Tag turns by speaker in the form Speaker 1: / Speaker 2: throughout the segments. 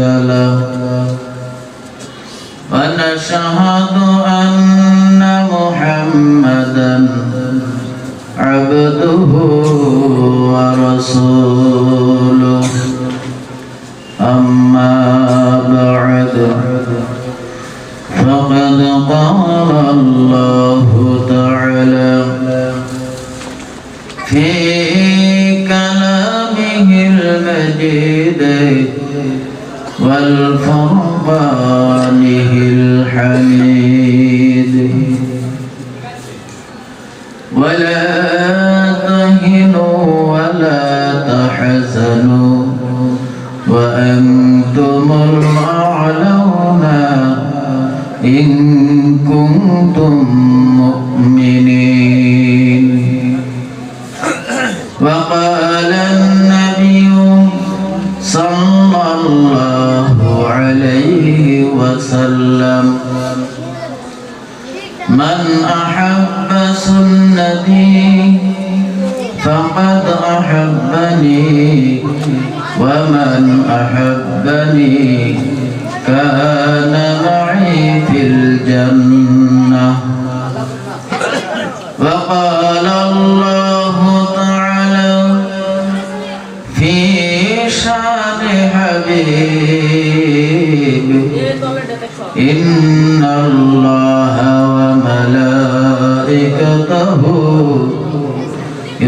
Speaker 1: له ونشهد أن محمدا عبده ورسوله. أما بعد فقد قال الله تعالى في كلامه المجيد والفرقانه الحميد. فقد أحبني ومن أحبني كان معي في الجنة. وقال الله تعالى في شأن حبيب إن الله وملائكته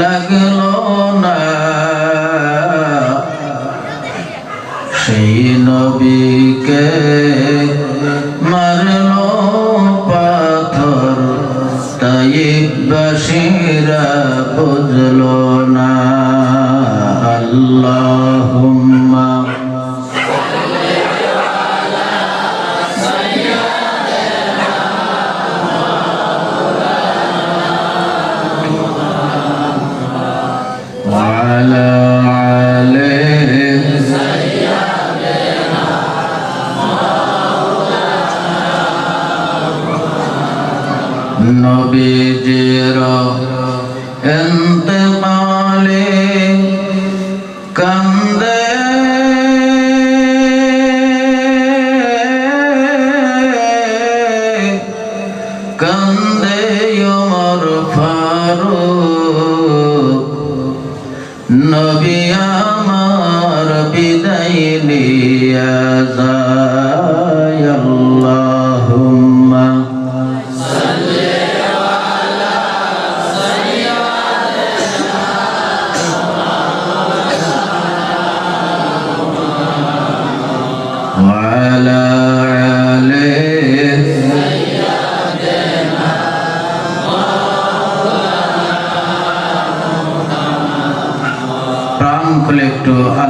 Speaker 1: লাগল না। সেই নবীকে মারলো পাথর তাই বাসীরা নবীজির এন্তকালে কান্দে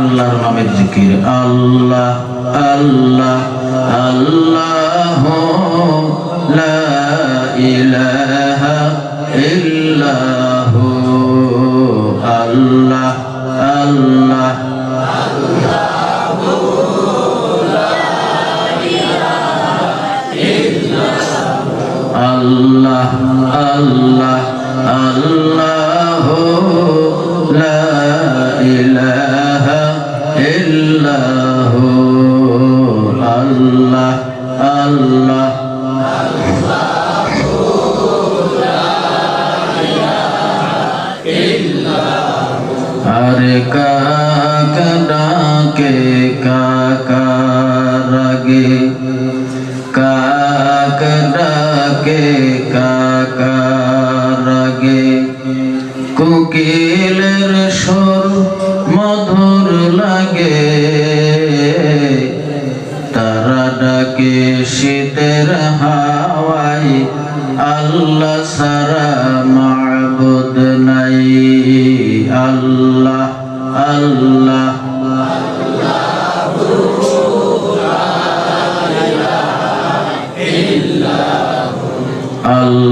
Speaker 1: আল্লাহর নামের জিকির। আল্লাহ আল্লাহ আল্লাহ, লা ইলাহা ইল্লাহু, আল্লাহ আল্লাহ। আল্লাহ আল্লাহ আল্লাহ লা ইলাহা ইল্লাহু আল্লাহ আল্লাহ আল্লাহ আল্লাহ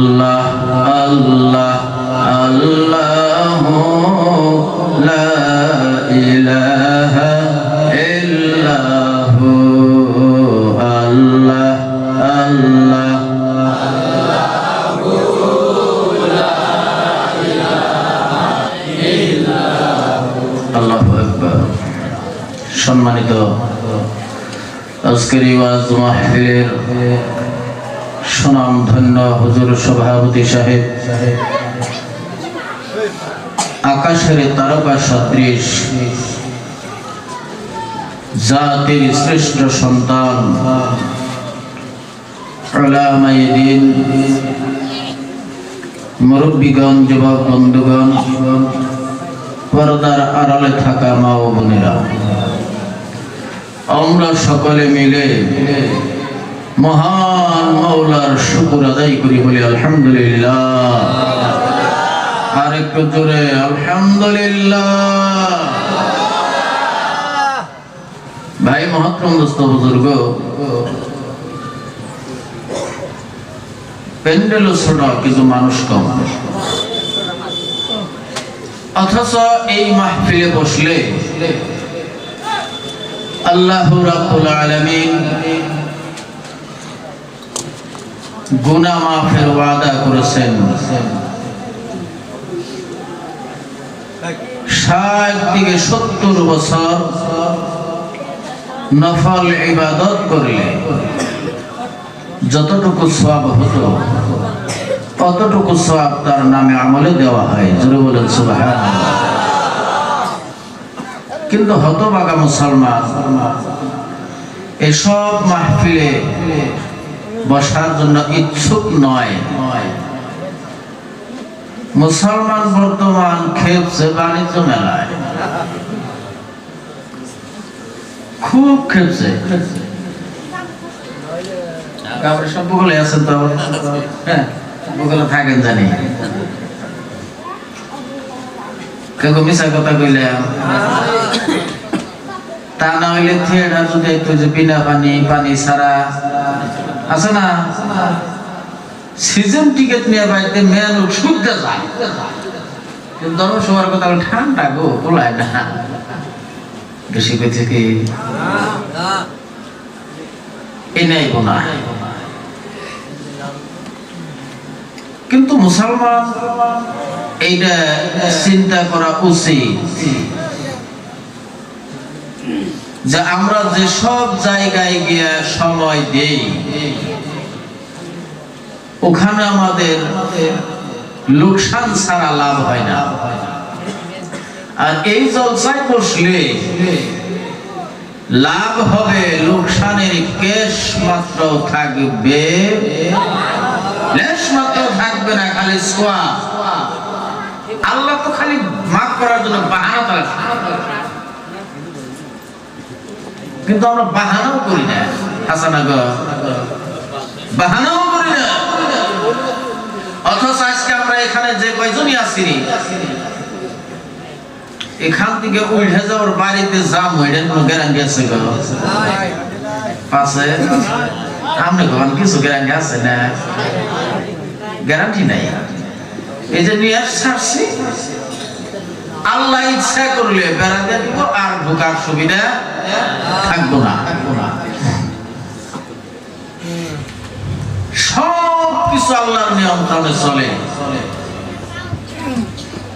Speaker 1: সভাপতি সাহেব। আকাশের তারকা সদৃশ, জাতির শ্রেষ্ঠ সন্তান ওলামায়ে দিন, মুরব্বীগণ যুবক বন্ধুগণ পর্দার আড়ালে থাকা মা ও বোনেরা। আমরা সকলে মিলে মহান মাওলার শুকুর আদায় করি বলি আলহামদুলিল্লাহ। আর একটু জোরে, আলহামদুলিল্লাহ। ভাই মহাত্রম দোস্ত, বুজুর্গ। প্যান্ডেল ছোট কিন্তু মানুষ কম। অথচ এই মাহফিলে বসলে আল্লাহ রাব্বুল আলামিন গুনাহ মাফের ওয়াদা করেছেন। থেকে সত্তর বছর নফল ইবাদত করলে যতটুকু সওয়াব হতো, ততটুকু সওয়াব তার নামে আমলে দেওয়া হয়। জোরে বলেন, সুবহানাল্লাহ। কিন্তু হতবাগা মুসলমান এসব মাহফিলে বসার জন্য ইচ্ছুক নয়। মুসলমান বর্তমান খেপছে বাণিজ্য মেলায়। খুব খেপছে সব হ্যাঁ কথা তা না হইলে থিয়েটার যদি একটু যে বিনা পানি পানি ছাড়া আছে না? সিজন টিকিট নিয়ে বাড়িতে মেয়ে লোক যায়। কিন্তু ধর্ম সবার কথা ঠান্ডা গো বলায় না। বেশি কইছে কি? এই নাই গোনা কিন্তু মুসলমান, এইটা চিন্তা করা উচিত। যে আমরা যে সব জায়গায় গিয়া সময় দেই, ওখানে আমাদের লোকসান ছাড়া লাভ হয় না। আর এই জলসায় বসলে লাভ হবে লোকসানের কেশ মাত্র থাকবে মাত্র থাকবে না, খালি সোয়া আল্লাহ তো খালি মাফ করার জন্য বাহানা তালাশ কিন্তু আমরা বাহানাও করি না। হাসানাগ বাহানাও করি না। অথচ আজকে আমরা এখানে যে কয়জনই আছি, এখান থেকে উঠে যাওয়ার বাড়িতে যাম, এটার কোনো গ্যারান্টি আছে গো? আছে। আপনি কখন কিছু গ্যারান্টি আছে না? গ্যারান্টি নাই। এই যে নিয়ে ছাড়ছি আল্লাহ ইচ্ছা করলে বেড়াতে দিব, আর ঢোকার সুবিধা থাকব না সব কিছু আল্লাহর নিয়ন্ত্রণে চলে।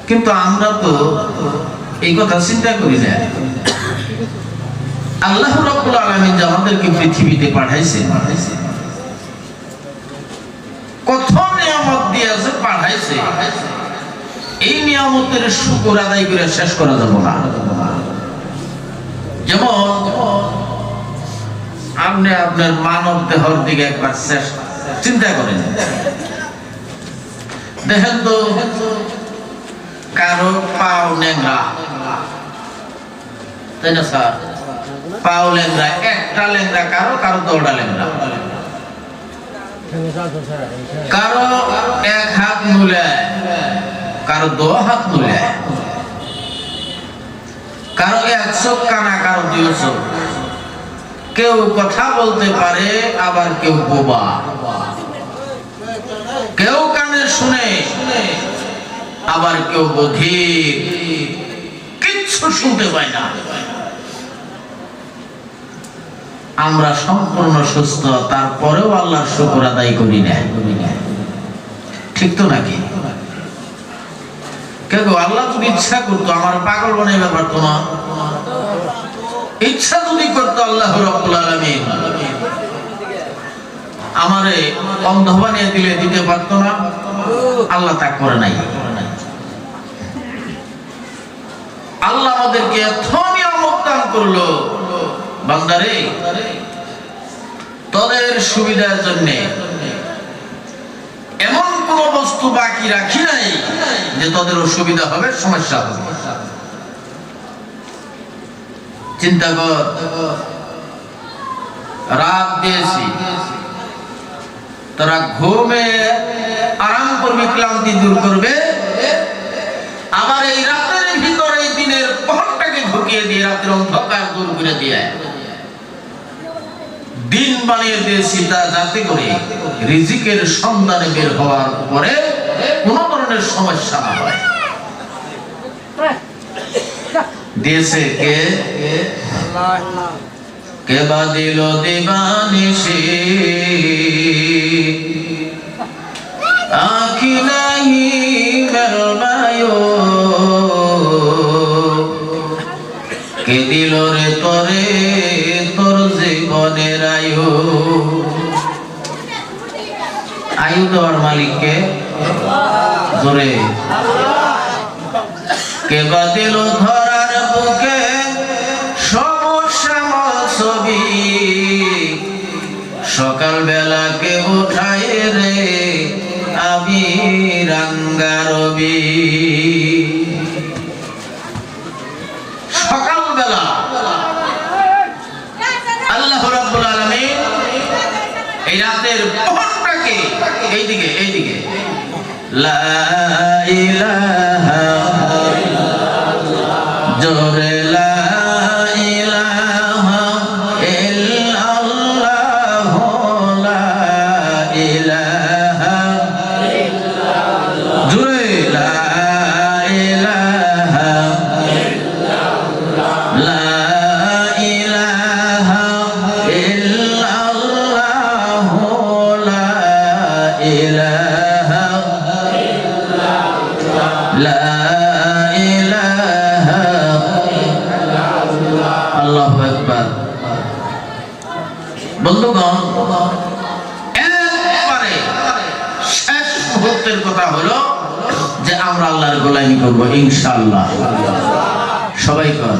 Speaker 1: কিন্তু আমরা তো এই কথা চিন্তা করি না। আল্লাহ রাব্বুল আলামিন আমাদেরকে পৃথিবীতে পাঠাইছে। কত নিয়ামত দিয়েছে, পাঠাইছে। এই নিয়ামতের শুকর আদায় করে শেষ করা যাব না। যেমন, আপনি আপনার মানব দেহর দিকে একবার চেষ্টা চিন্তা করেন। দেখেন তো, কারও পাও ন্যাংরা। তাই না, স্যার? পাও ল্যাংরা একটা ল্যাংরা কারও কারও দৌড়া ল্যাংরা কারও এক হাত নুলে কারও দো হাত নুলে কারও এক চোখ কানা, কারও দুই চোখ। কেউ কথা বলতে পারে, আবার কেউ বোবা। কেউ কানে শুনে, আবার কেউ বধির কিচ্ছু শুনতে পায় না। আমরা সম্পূর্ণ সুস্থ, তারপরেও আল্লাহর শুকর আদায় করি না। ঠিক তো নাকি? আল্লাহ যদি ইচ্ছা করতো, আমার পাগল না। ইচ্ছা যদি করতো আল্লাহ অন্ধ বানিয়ে দিলে দিতে পারতো না, আল্লাহ তা করে নাই। আল্লাহ আমাদেরকে এত নিয়ামত করল। বান্দারে, তোদের সুবিধার জন্য এমন কোন বস্তু বাকি রাখি যে তোদের অসুবিধা হবে, সমস্যা হবে। চিন্তা কর রাত দিয়েছি। তোরা ঘুমে আরাম করবে, ক্লান্তি দূর করবে। আবার এই রাতের ভিতরে এই দিনের পহরটাকে ঢুকিয়ে দিয়ে রাতের অন্ধকার দূর করে দিয়ে দিন বানিয়ে দিয়েছি তা যাতে করে রিজিকের সন্ধানে বের হওয়ার পরে কোন ধরনের সমস্যা না হয়। দিয়েছে কে? কে বা দিল দিবানিসি আখি নাহি মেলবায়ো কে দিল রে তরে তোর জীবনের আয়ু? আয়ু দেওয়ার মালিককে। জোরে কে বা ধরার বুকে ছবি সকাল বেলা কে উঠায় রে আমি রাঙ্গা রবি আল্লাহ এই রাতের প্রহরটাকে এইদিকে এইদিকে লা ইলাহা মুহূর্তের কথা হলো যে আমরা আল্লাহর গোলামি করব, ইনশাআল্লাহ। সবাই কর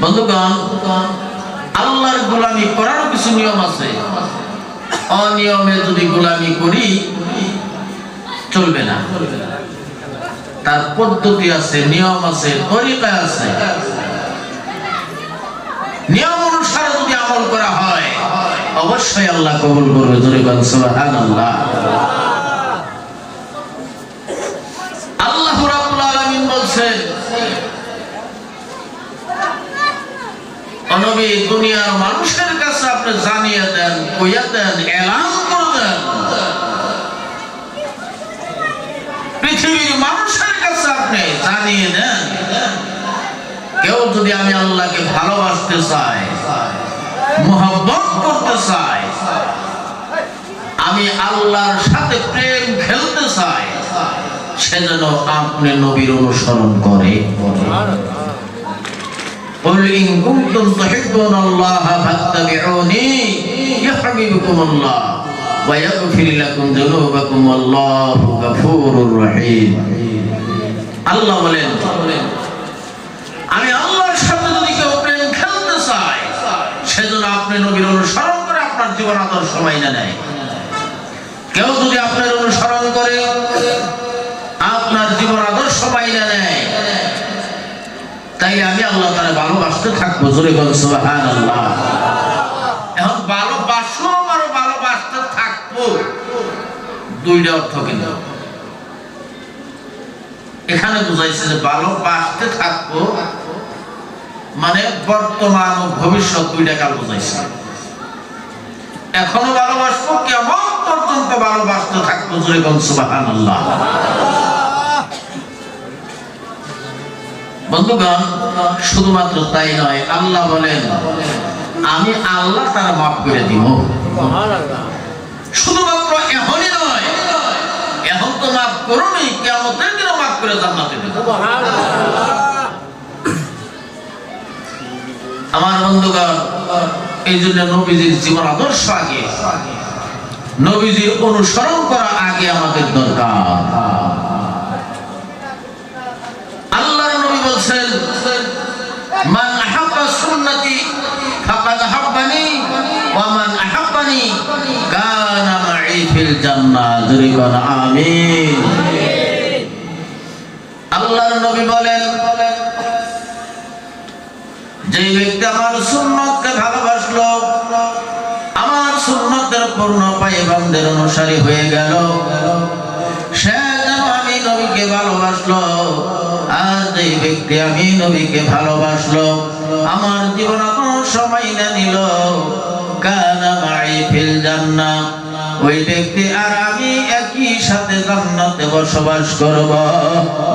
Speaker 1: বন্ধুগণ, আল্লাহর গোলামি করারও কিছু নিয়ম আছে। অনিয়মে যদি গোলামি করি, চলবে না। তার পদ্ধতি আছে, নিয়ম আছে, তরিকা আছে। নিয়ম অনুসারে যদি আমল করা হয় অবশ্যই আল্লাহ কবুল করবে, জোরে বল সুবহানাল্লাহ। আল্লাহ রাব্বুল আলামিন বলছেন, অনবী, দুনিয়ার মানুষের কাছে আপনি জানিয়ে দেন, কইয়া দেন, এলান করে দেন পৃথিবীর মানুষের কাছে আপনি জানিয়ে দেন। কেউ যদি আমি আল্লাহকে ভালোবাসতে চাই মোহাব্বত করতে চাই আমি আল্লাহর সাথে প্রেম খেলতে চাই সে যেন আপনি নবীর অনুসরণ করে قل إن كنتم تحبون الله فاتبعوني يحببكم الله ويغفر لكم ذنوبكم والله غفور رحيم আল্লাহ বলেন আমি আল্লাহর আপনি নবীর অনুসরণ করে আপনার জীবন আদর্শ মাইনা নেয়। কেউ যদি আপনার অনুসরণ করে, আপনার জীবন আদর্শ মাইনা নেয়। তাই আমি আল্লাহ তারা ভালোবাসতে থাকব, জোরে এখন ভালোবাসো ভালোবাসতে থাকব। দুইটা অর্থ কিন্তু। এখানে বুঝাইছে যে ভালোবাসতে থাকব মানে বর্তমান ও ভবিষ্যৎ দুইটা কাল বুঝাইছে। এখনও ভালোবাসবো কেমন পর্যন্ত ভালোবাসতে থাকব জোরে বল সুবহান আল্লাহ বন্ধুগণ শুধুমাত্র তাই নয় আল্লাহ বলেন আমি আল্লাহ তার মাফ করে দিব। শুধুমাত্র এখনই নয় এখন তো মাফ করুনি কেমতের দিনও মাফ করে জান্নাতে দেব। আমার বন্ধুগণ, এই জন্য নবীজির জীবন আদর্শ আগে, নবীজির অনুসরণ করা আগে আমাদের দরকার। আল্লাহর নবী বলছেন, মান আল্লাহর নবী বলেন যে ব্যক্তি আমার সুন্নতকে ভালোবাসলো, আমার সুন্নতের পূর্ণ অনুসারী হয়ে গেল। সে যেন আমি নবীকে ভালোবাসলো, আর যে ব্যক্তি আমি নবীকে ভালোবাসলো, আমার জীবন কোনো সময় না নিল। মাই ওই ব্যক্তি আর আমি একই সাথে জান্নাতে বসবাস করব।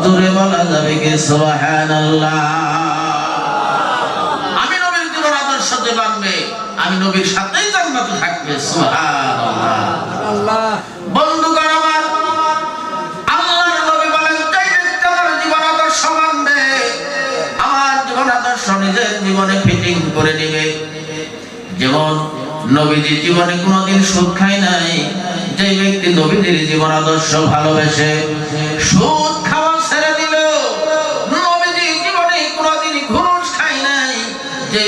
Speaker 1: জোরে বলা যাবে কি সুবহানাল্লাহ আমি নবীর জীবন আদর্শ যে মানবে আমি নবীর সাথেই জান্নাতে থাকবে সুবহানাল্লাহ। বন্ধুগণ আমার আল্লাহর নবী বলেন ব্যক্তি আমার জীবন আদর্শ মানবে আমার জীবন আদর্শ নিজের জীবনে ফিটিং করে নেবে। যেমন নবীজি জীবনে কোনোদিন সুদ খায় নাই যে ব্যক্তি নবীজির জীবন আদর্শ ভালোবেসে সুদ খাওয়া ছেড়ে দিল নবীজি জীবনে কোনোদিন ঘুষ খায় নাই যে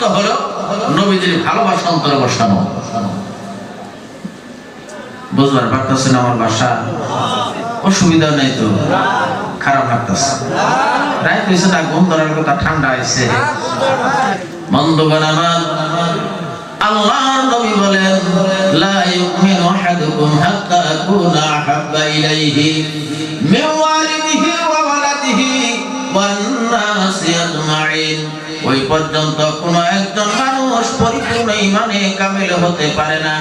Speaker 1: শর্ত হলো নবীদের ভালোবাসা অন্তরে বসানো। বুঝবার আমার বাসা অসুবিধা তো। খারাপ রাইত হয়েছে না, ঘুম ধরার কথা ঠান্ডা হয়েছে বন্ধুগণ আল্লাহর নবী বলেন, লা ইউমিনু আহাদুকুম হাত্তা আকুনা আহাব্বা ইলাইহি পর্যন্ত কোন একজন মানুষ পরিপূর্ণ ইমানে কামিল হতে পারে না।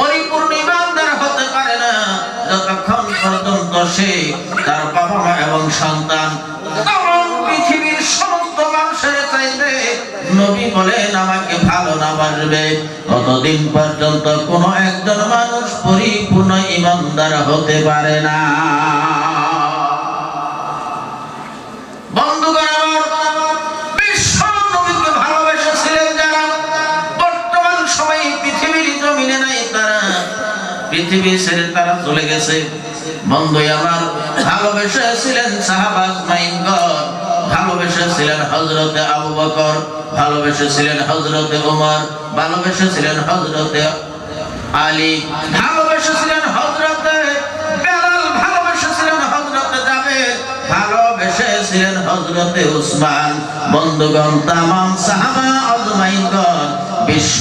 Speaker 1: পরিপূর্ণ ইমানদার হতে পারে না। যতক্ষণ পর্যন্ত সে তার বাবা মা এবং সন্তান পৃথিবীর সমস্ত মানুষের চাইতে নবী বলেন, আমাকে ভালো না বাসবে। ততদিন পর্যন্ত কোন একজন মানুষ পরিপূর্ণ ইমানদার হতে পারে না। পৃথিবী ছেড়ে তারা চলে গেছে। বন্ধু আমার ভালোবেসেছিলেন সাহাবাজ মাইনগর ভালোবেসেছিলেন হজরতে আবু বকর ভালোবেসেছিলেন হজরতে ওমর ভালোবেসেছিলেন হজরতে আলী ভালোবেসেছিলেন হজরতে বেলাল ভালোবেসেছিলেন হজরতে জাবেদ ভালোবেসেছিলেন হজরতে উসমান। বন্ধুগণ, তামাম সাহাবা আজমাইনগণ বিশ্ব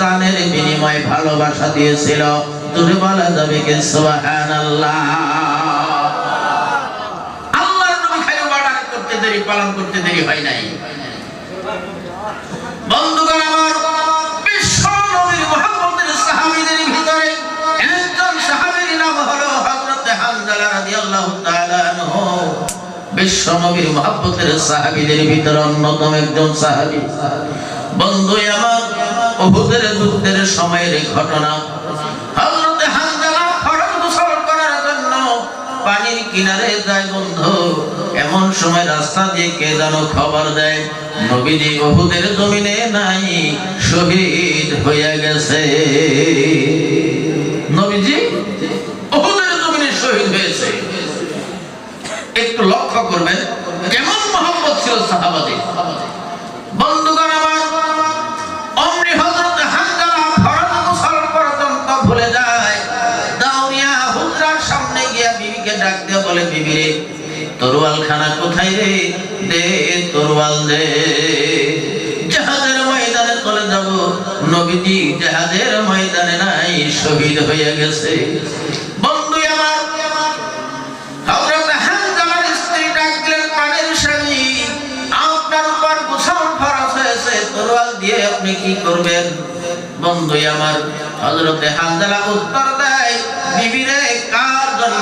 Speaker 1: জানের বিনিময়ে ভালোবাসা দিয়েছিল। আল্লাহর নবী খালি অর্ডার করতে দেরি, পালন করতে দেরি হয় নাই। বন্ধুগণ আমার সাহাবীদের ভিতরে একজন সাহাবীর নাম হলো হযরত রাদিয়াল্লাহু তাআলা আনহু। সাহাবীদের ভিতরে অন্যতম একজন সাহাবী। বন্ধু আমার উহুদের যুদ্ধের সময়ের ঘটনা। হযরত হানজালা ফরজ গোসল করার জন্য পানির কিনারে যায় বন্ধু। এমন সময় রাস্তা দিয়ে কে যেন দেয়, নবীজি ওহুদের জমিনে নাই, শহীদ হয়ে গেছে। নবীজি ওহুদের জমিনে শহীদ হয়েছে। একটু লক্ষ্য করবেন, কেমন মোহাম্মদ ছিল সাহাবাদের। বলে বিবি তরোয়াল খানা কোথায় রে? দে তরোয়াল দে। জাহাজের ময়দানে চলে যাব। নবীজি জাহাজের ময়দানে নাই, শহীদ হয়ে গেছে। আমার দিয়ে আপনি কি করবেন? বন্ধু আমার, হযরতে হানজালা উত্তর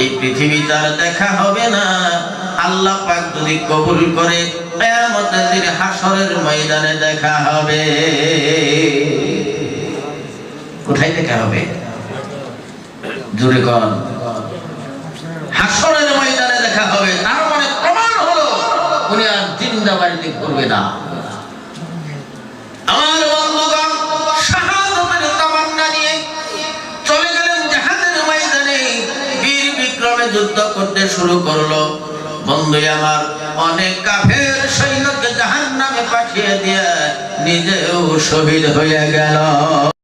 Speaker 1: এই পৃথিবী তার দেখা হবে না। আল্লাহ পাক যদি কবুল করে, কিয়ামতের হাসরের ময়দানে দেখা হবে। কোথায় দেখা হবে? জুড়ে কর হাসরের ময়দানে দেখা হবে। তার মানে প্রমাণ হলো উনি আর জিন্দা বাড়িতে ঘুরবে না। যুদ্ধ করতে শুরু করল। বন্ধু আমার, অনেক কাফের সৈন্যকে জাহান্নামে পাঠিয়ে দিয়ে নিজেও শহীদ হয়ে গেল।